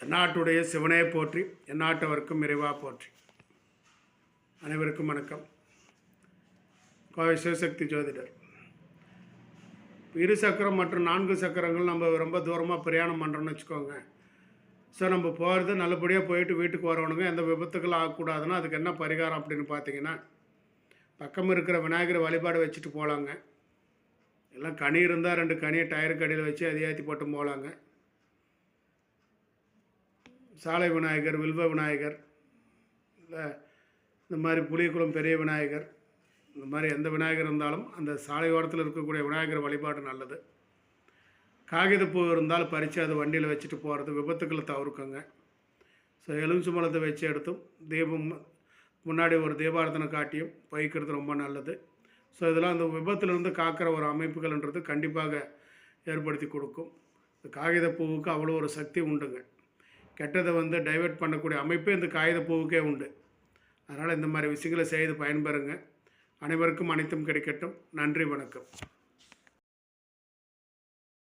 தென்னாட்டுடைய சிவனே போற்றி எந்நாட்டவர்க்கும் இறைவா போற்றி. அனைவருக்கும் வணக்கம். கோவை சிவசக்தி ஜோதிடர். இரு சக்கரம் மற்றும் நான்கு சக்கரங்கள் நம்ம ரொம்ப தூரமாக பிரயாணம் பண்ணுறோம்னு வச்சுக்கோங்க. ஸோ நம்ம போகிறது நல்லபடியாக போயிட்டு வீட்டுக்கு வரவனுங்க எந்த விபத்துக்கள் ஆகக்கூடாதுன்னா அதுக்கு என்ன பரிகாரம் அப்படின்னு பார்த்தீங்கன்னா பக்கம் இருக்கிற விநாயகர் வழிபாடு வச்சுட்டு போகலாங்க எல்லாம் கனி இருந்தால் ரெண்டு கனியை டயருக்கு அடியில் வச்சு அதை ஏற்றி போட்டு போகலாங்க சாலை விநாயகர் வில்வ விநாயகர் இல்லை இந்த மாதிரி புளியக்குளம் பெரிய விநாயகர் இந்த மாதிரி எந்த விநாயகர் இருந்தாலும் அந்த சாலை ஓரத்தில் இருக்கக்கூடிய விநாயகர் வழிபாடு நல்லது. காகிதப்பூ இருந்தால் பறித்து அதை வண்டியில் வச்சுட்டு போகிறது விபத்துக்களை தவிர்க்குங்க. ஸோ எலுமிச்சம்பழத்தை மலத்தை வச்சு எடுத்தும் தீபம் முன்னாடி ஒரு தீபாரத்தனை காட்டியும் வைக்கிறது ரொம்ப நல்லது. ஸோ இதெல்லாம் அந்த விபத்துலேருந்து காக்கிற ஒரு அமைப்புகள்ன்றது கண்டிப்பாக ஏற்படுத்தி கொடுக்கும். காகித பூவுக்கு அவ்வளோ ஒரு சக்தி உண்டுங்க. கெட்டதை வந்து டைவெர்ட் பண்ணக்கூடிய அமைப்பே இந்த காகித பூவுக்கே உண்டு. அதனால் இந்த மாதிரி விஷயங்களை செய்து பயன்பெறுங்க. அனைவருக்கும் அனைத்தும் கிடைக்கட்டும். நன்றி வணக்கம்.